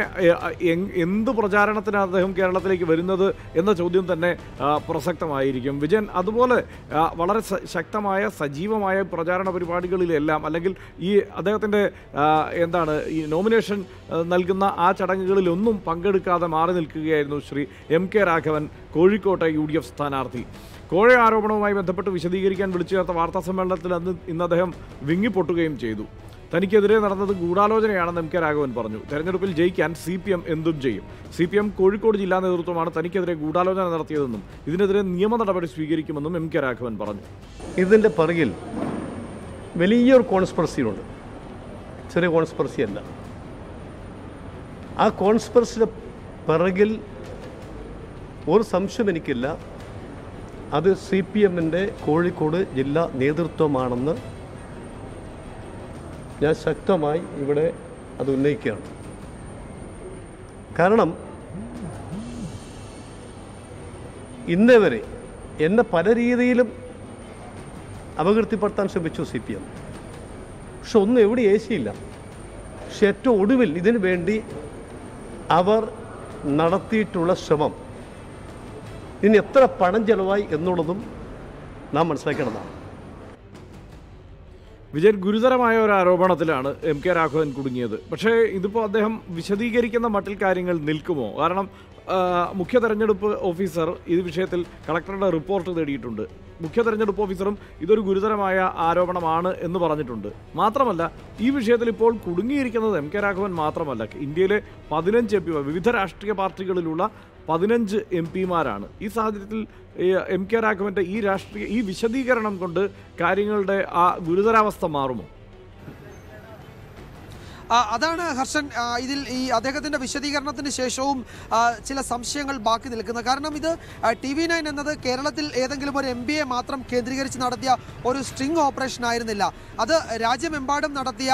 B: എന്ത് പ്രചാരണത്തിനാണ് അദ്ദേഹം കേരളത്തിലേക്ക് വരുന്നത് എന്ന ചോദ്യം തന്നെ പ്രസക്തമായിരിക്കും. വിജയൻ അതുപോലെ വളരെ ശക്തമായ സജീവമായ പ്രചാരണ പരിപാടികളിലെല്ലാം അല്ലെങ്കിൽ ഈ അദ്ദേഹത്തിന്റെ എന്താണ് ഈ നോമിനേഷൻ നൽകുന്ന ആ ചടങ്ങുകളിലൊന്നും പങ്കെടുക്കാതെ മാറി നിൽക്കുകയായിരുന്നു ശ്രീ എം കെ രാഘവൻ കോഴിക്കോട്ടെ യു ഡി എഫ് സ്ഥാനാർത്ഥി. കോഴ ആരോപണവുമായി ബന്ധപ്പെട്ട് വിശദീകരിക്കാൻ വിളിച്ചു ചേർത്ത വാർത്താ സമ്മേളനത്തിൽ അന്ന് ഇന്ന് അദ്ദേഹം വിങ്ങിപ്പൊട്ടുകയും ചെയ്തു. തനിക്കെതിരെ നടന്നത് ഗൂഢാലോചനയാണെന്ന് എം കെ രാഘവൻ പറഞ്ഞു. തെരഞ്ഞെടുപ്പിൽ ജയിക്കാൻ സി പി എം എന്തും ചെയ്യും. സി പി എം കോഴിക്കോട് ജില്ലാ നേതൃത്വമാണ് തനിക്കെതിരെ ഗൂഢാലോചന നടത്തിയതെന്നും ഇതിനെതിരെ നിയമ നടപടി സ്വീകരിക്കുമെന്നും എം കെ രാഘവൻ പറഞ്ഞു.
I: ഇതിന്റെ പിറകിൽ വലിയൊരു കോൺസ്പെറസിയുണ്ട്. ചെറിയ കോൺസ്പെറസി അല്ല ആ കോൺസ്പെറസിയുടെ പിറകിൽ ഒരു സംശയം എനിക്കില്ല. അത് സി പി എമ്മിന്റെ കോഴിക്കോട് ജില്ലാ നേതൃത്വമാണെന്ന് ഞാൻ ശക്തമായി ഇവിടെ അത് ഉന്നയിക്കുകയാണ്. കാരണം ഇന്നേ വരെ എന്നെ പല രീതിയിലും അപകീർത്തിപ്പെടുത്താൻ ശ്രമിച്ചു സി പി എം പക്ഷെ ഒന്നും എവിടെ ഏശിയില്ല. പക്ഷെ ഏറ്റവും ഒടുവിൽ ഇതിനു വേണ്ടി അവർ നടത്തിയിട്ടുള്ള ശ്രമം. ഇനി എത്ര പണം ചെലവായി എന്നുള്ളതും നാം മനസ്സിലാക്കേണ്ടതാണ്.
B: വിജയൻ ഗുരുതരമായ ഒരു ആരോപണത്തിലാണ് എം കെ രാഘവൻ കുടുങ്ങിയത്. പക്ഷേ ഇതിപ്പോൾ അദ്ദേഹം വിശദീകരിക്കുന്ന മട്ടിൽ കാര്യങ്ങൾ നിൽക്കുമോ? കാരണം മുഖ്യ തെരഞ്ഞെടുപ്പ് ഓഫീസർ ഈ വിഷയത്തിൽ കളക്ടറുടെ റിപ്പോർട്ട് തേടിയിട്ടുണ്ട്. മുഖ്യ തെരഞ്ഞെടുപ്പ് ഓഫീസറും ഇതൊരു ഗുരുതരമായ ആരോപണമാണ് എന്ന് പറഞ്ഞിട്ടുണ്ട്. മാത്രമല്ല ഈ വിഷയത്തിൽ ഇപ്പോൾ കുടുങ്ങിയിരിക്കുന്നത് എം കെ രാഘവൻ മാത്രമല്ല. ഇന്ത്യയിലെ പതിനഞ്ച് എം പിമാർ വിവിധ രാഷ്ട്രീയ പാർട്ടികളിലുള്ള പതിനഞ്ച് എം പിമാരാണ്. ഈ സാഹചര്യത്തിൽ എം കെ രാഘവന്റെ ഈ രാഷ്ട്രീയ ഈ വിശദീകരണം കൊണ്ട് കാര്യങ്ങളുടെ ആ ഗുരുതരാവസ്ഥ മാറുമോ?
A: അതാണ് ഹർഷൻ ഇതിൽ ഈ അദ്ദേഹത്തിന്റെ വിശദീകരണത്തിന് ശേഷവും ചില സംശയങ്ങൾ ബാക്കി നിൽക്കുന്നത്. കാരണം ഇത് ടി വി നയൻ എന്നത് കേരളത്തിൽ ഏതെങ്കിലും ഒരു എം ബി എ മാത്രം കേന്ദ്രീകരിച്ച് നടത്തിയ ഒരു സ്ട്രിങ് ഓപ്പറേഷൻ ആയിരുന്നില്ല. അത് രാജ്യമെമ്പാടും നടത്തിയ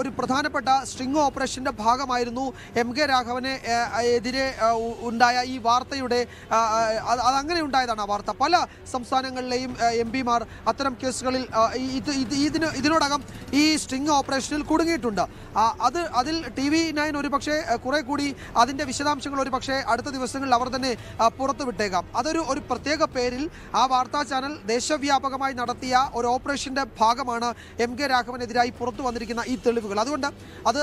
A: ഒരു പ്രധാനപ്പെട്ട സ്ട്രിങ് ഓപ്പറേഷന്റെ ഭാഗമായിരുന്നു എം കെ രാഘവന് എതിരെ ഉണ്ടായ ഈ വാർത്തയുടെ അതങ്ങനെ ഉണ്ടായതാണ് ആ വാർത്ത. പല സംസ്ഥാനങ്ങളിലെയും എം പിമാർ അത്തരം കേസുകളിൽ ഇതിനോടകം ഈ സ്ട്രിങ് ഓപ്പറേഷനിൽ കുടുങ്ങിയിട്ടുണ്ട്. ആ, അത് അതിൽ ടി വി നയൻ ഒരു പക്ഷേ കുറെ കൂടി അതിന്റെ വിശദാംശങ്ങൾ ഒരു പക്ഷേ അടുത്ത ദിവസങ്ങളിൽ അവർ തന്നെ പുറത്തു വിട്ടേക്കാം. അതൊരു ഒരു പ്രത്യേക പേരിൽ ആ വാർത്താ ചാനൽ ദേശവ്യാപകമായി നടത്തിയ ഒരു ഓപ്പറേഷന്റെ ഭാഗമാണ് എം കെ രാഘവനെതിരായി പുറത്തു വന്നിരിക്കുന്ന ഈ തെളിവുകൾ. അതുകൊണ്ട് അത്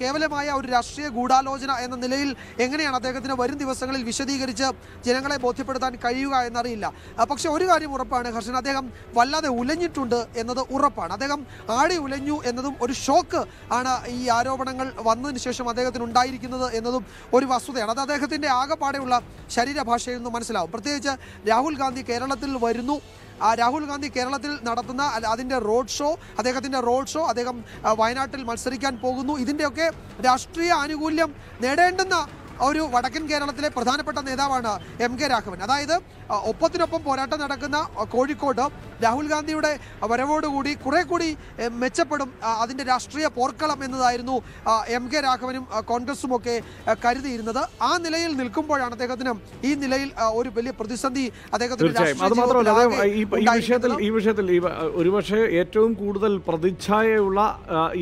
A: കേവലമായ ഒരു രാഷ്ട്രീയ ഗൂഢാലോചന എന്ന നിലയിൽ എങ്ങനെയാണ് അദ്ദേഹത്തിന് വരും ദിവസങ്ങളിൽ വിശദീകരിച്ച് ജനങ്ങളെ ബോധ്യപ്പെടുത്താൻ കഴിയുക എന്നറിയില്ല. പക്ഷേ ഒരു കാര്യം ഉറപ്പാണ് ഹർഷൻ അദ്ദേഹം വല്ലാതെ ഉലഞ്ഞിട്ടുണ്ട് എന്നത് ഉറപ്പാണ്. അദ്ദേഹം ആടി ഉലഞ്ഞു എന്നതും ഒരു ഷോക്ക് ആണ് ഈ ആരോപണങ്ങൾ വന്നതിന് ശേഷം അദ്ദേഹത്തിന് ഉണ്ടായിരിക്കുന്നത് എന്നതും ഒരു വസ്തുതയാണ്. അത് അദ്ദേഹത്തിന്റെ ആകെപ്പാടെയുള്ള ശരീരഭാഷയിൽ നിന്ന് മനസ്സിലാവും. പ്രത്യേകിച്ച് രാഹുൽ ഗാന്ധി കേരളത്തിൽ വരുന്നു. ആ രാഹുൽ ഗാന്ധി കേരളത്തിൽ നടത്തുന്ന അതിന്റെ റോഡ് ഷോ അദ്ദേഹത്തിന്റെ റോഡ് ഷോ അദ്ദേഹം വയനാട്ടിൽ മത്സരിക്കാൻ പോകുന്നു. ഇതിന്റെയൊക്കെ രാഷ്ട്രീയ ആനുകൂല്യം നേടേണ്ടുന്ന ഒരു വടക്കൻ കേരളത്തിലെ പ്രധാനപ്പെട്ട നേതാവാണ് എം കെ രാഘവൻ. അതായത് ഒപ്പത്തിനൊപ്പം പോരാട്ടം നടക്കുന്ന കോഴിക്കോട് രാഹുൽ ഗാന്ധിയുടെ വരവോടുകൂടി കുറെ കൂടി മെച്ചപ്പെടും അതിന്റെ രാഷ്ട്രീയ പോർക്കളം എന്നതായിരുന്നു എം കെ രാഘവനും കോൺഗ്രസും ഒക്കെ കരുതിയിരുന്നത്. ആ നിലയിൽ നിൽക്കുമ്പോഴാണ് അദ്ദേഹത്തിന് ഈ നിലയിൽ ഒരു വലിയ പ്രതിസന്ധി അദ്ദേഹത്തിന്
B: ഈ വിഷയത്തിൽ ഈ വിഷയത്തിൽ ഒരുപക്ഷെ ഏറ്റവും കൂടുതൽ പ്രതിച്ഛായയുള്ള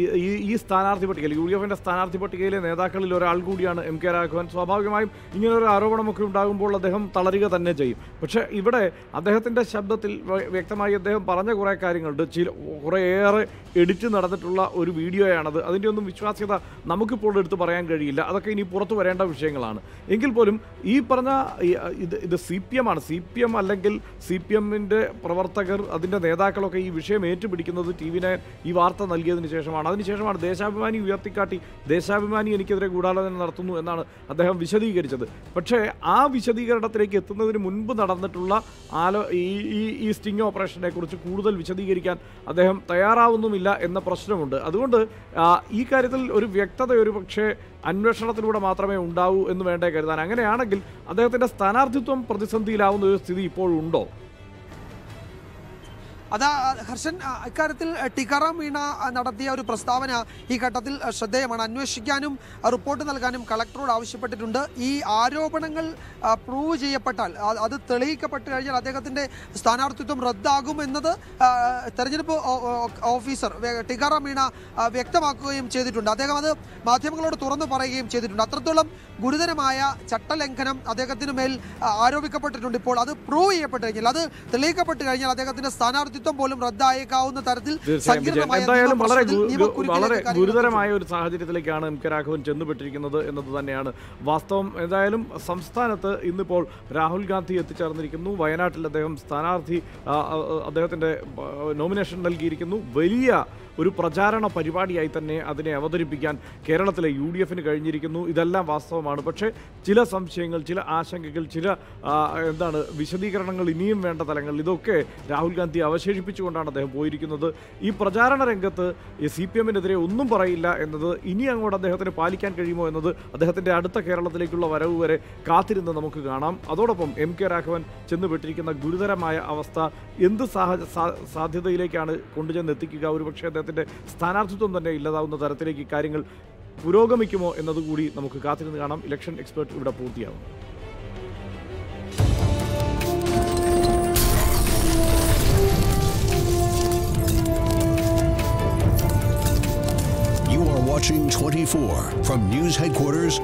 B: ഈ ഈ സ്ഥാനാർത്ഥി പട്ടികയിൽ യു ഡി എഫിന്റെ സ്ഥാനാർത്ഥി പട്ടികയിലെ നേതാക്കളിൽ ഒരാൾ കൂടിയാണ് എം കെ രാഘവൻ. സ്വാഭാവികമായും ഇങ്ങനൊരു ആരോപണമൊക്കെ ഉണ്ടാകുമ്പോൾ അദ്ദേഹം തളരുക തന്നെ ചെയ്യും. പക്ഷേ ഇവിടെ അദ്ദേഹത്തിന്റെ ശബ്ദത്തിൽ വ്യക്തമായി അദ്ദേഹം പറഞ്ഞ കുറേ കാര്യങ്ങളുണ്ട്. ചില കുറേയേറെ എഡിറ്റ് നടന്നിട്ടുള്ള ഒരു വീഡിയോയാണത്. അതിന്റെ ഒന്നും വിശ്വാസ്യത നമുക്കിപ്പോൾ എടുത്ത് പറയാൻ കഴിയില്ല. അതൊക്കെ ഇനി പുറത്തു വരേണ്ട വിഷയങ്ങളാണ്. എങ്കിൽ പോലും ഈ പറഞ്ഞ ഇത് ഇത് സി പി എം ആണ്. സി പി എം അല്ലെങ്കിൽ സി പി എമ്മിന്റെ പ്രവർത്തകർ അതിന്റെ നേതാക്കളൊക്കെ ഈ വിഷയം ഏറ്റുപിടിക്കുന്നത് ടി വി നയൻ ഈ വാർത്ത നൽകിയതിന് ശേഷമാണ്. അതിനുശേഷമാണ് ദേശാഭിമാനി ഉയർത്തിക്കാട്ടി. ദേശാഭിമാനി എനിക്കെതിരെ ഗൂഢാലോചന നടത്തുന്നു എന്നാണ് അദ്ദേഹം വിശദീകരിച്ചത്. പക്ഷേ ആ വിശദീകരണത്തിലേക്ക് എത്തുന്നതിന് മുൻപ് നടന്നിട്ടുള്ള ആലോ ഈ ഈ ഈ സ്റ്റിംഗ് ഓപ്പറേഷനെ കുറിച്ച് കൂടുതൽ വിശദീകരിക്കാൻ അദ്ദേഹം തയ്യാറാവുന്നുമില്ല എന്ന പ്രശ്നമുണ്ട്. അതുകൊണ്ട് ഈ കാര്യത്തിൽ ഒരു വ്യക്തത ഒരു പക്ഷേ അന്വേഷണത്തിലൂടെ മാത്രമേ ഉണ്ടാവൂ എന്ന് വേണ്ടേ കരുതാൻ. അങ്ങനെയാണെങ്കിൽ അദ്ദേഹത്തിന്റെ സ്ഥാനാർത്ഥിത്വം പ്രതിസന്ധിയിലാവുന്ന ഒരു സ്ഥിതി ഇപ്പോഴുണ്ടോ
A: അതാ ഹർഷൻ ഇക്കാര്യത്തിൽ ടിക്കാറാം മീണ നടത്തിയ ഒരു പ്രസ്താവന ഈ ഘട്ടത്തിൽ ശ്രദ്ധേയമാണ്. അന്വേഷിക്കാനും റിപ്പോർട്ട് നൽകാനും കളക്ടറോട് ആവശ്യപ്പെട്ടിട്ടുണ്ട്. ഈ ആരോപണങ്ങൾ പ്രൂവ് ചെയ്യപ്പെട്ടാൽ അത് തെളിയിക്കപ്പെട്ട് കഴിഞ്ഞാൽ അദ്ദേഹത്തിന്റെ സ്ഥാനാർത്ഥിത്വം റദ്ദാകും എന്നത് തെരഞ്ഞെടുപ്പ് ഓഫീസർ ടിക്കാറാം മീണ വ്യക്തമാക്കുകയും ചെയ്തിട്ടുണ്ട്. അദ്ദേഹം അത് മാധ്യമങ്ങളോട് തുറന്നു പറയുകയും ചെയ്തിട്ടുണ്ട്. അത്രത്തോളം ഗുരുതരമായ ചട്ടലംഘനം അദ്ദേഹത്തിന് മേൽ ആരോപിക്കപ്പെട്ടിട്ടുണ്ട്. ഇപ്പോൾ അത് പ്രൂവ് ചെയ്യപ്പെട്ട് കഴിഞ്ഞാൽ അത് തെളിയിക്കപ്പെട്ട് കഴിഞ്ഞാൽ അദ്ദേഹത്തിന്റെ സ്ഥാനാർത്ഥിത്വം സ്ഥാനാർത്ഥിത്വം പോലും റദ്ദായേക്കാവുന്ന തരത്തിൽ
B: എന്തായാലും വളരെ വളരെ ഗുരുതരമായ ഒരു സാഹചര്യത്തിലേക്കാണ് എം കെ രാഘവൻ ചെന്നുപെട്ടിരിക്കുന്നത് എന്നത് തന്നെയാണ് വാസ്തവം. എന്തായാലും സംസ്ഥാനത്ത് ഇന്നിപ്പോൾ രാഹുൽ ഗാന്ധി എത്തിച്ചേർന്നിരിക്കുന്നു. വയനാട്ടിൽ അദ്ദേഹം സ്ഥാനാർത്ഥി അദ്ദേഹത്തിന്റെ നോമിനേഷൻ നൽകിയിരിക്കുന്നു. വലിയ ഒരു പ്രചാരണ പരിപാടിയായി തന്നെ അതിനെ അവതരിപ്പിക്കാൻ കേരളത്തിലെ യു ഡി എഫിന് കഴിഞ്ഞിരിക്കുന്നു. ഇതെല്ലാം വാസ്തവമാണ്. പക്ഷേ ചില സംശയങ്ങൾ ചില ആശങ്കകൾ ചില എന്താണ് വിശദീകരണങ്ങൾ ഇനിയും വേണ്ട തലങ്ങൾ ഇതൊക്കെ രാഹുൽ ഗാന്ധി അവശേഷിപ്പിച്ചുകൊണ്ടാണ് അദ്ദേഹം പോയിരിക്കുന്നത്. ഈ പ്രചാരണ രംഗത്ത് സി പി എമ്മിനെതിരെ ഒന്നും പറയില്ല എന്നത് ഇനി അങ്ങോട്ട് അദ്ദേഹത്തിന് പാലിക്കാൻ കഴിയുമോ എന്നത് അദ്ദേഹത്തിന്റെ അടുത്ത കേരളത്തിലേക്കുള്ള വരവ് വരെ കാത്തിരുന്ന് നമുക്ക് കാണാം. അതോടൊപ്പം എം കെ രാഘവൻ ചെന്നുപെട്ടിരിക്കുന്ന ഗുരുതരമായ അവസ്ഥ എന്ത് സാഹ സാധ്യതയിലേക്കാണ് കൊണ്ടുചെന്നെത്തിക്കുക? ഒരുപക്ഷെ അദ്ദേഹത്തിന്റെ സ്ഥാനാർത്ഥിത്വം തന്നെ ഇല്ലാതാവുന്ന തരത്തിലേക്ക് കാര്യങ്ങൾ പുരോഗമിക്കുമോ എന്നതുകൂടി നമുക്ക് കാത്തിരുന്ന് കാണാം. ഇലക്ഷൻ എക്സ്പേർട്ട് ഇവിടെ പൂർത്തിയാകും
J: watching 24 from news headquarters.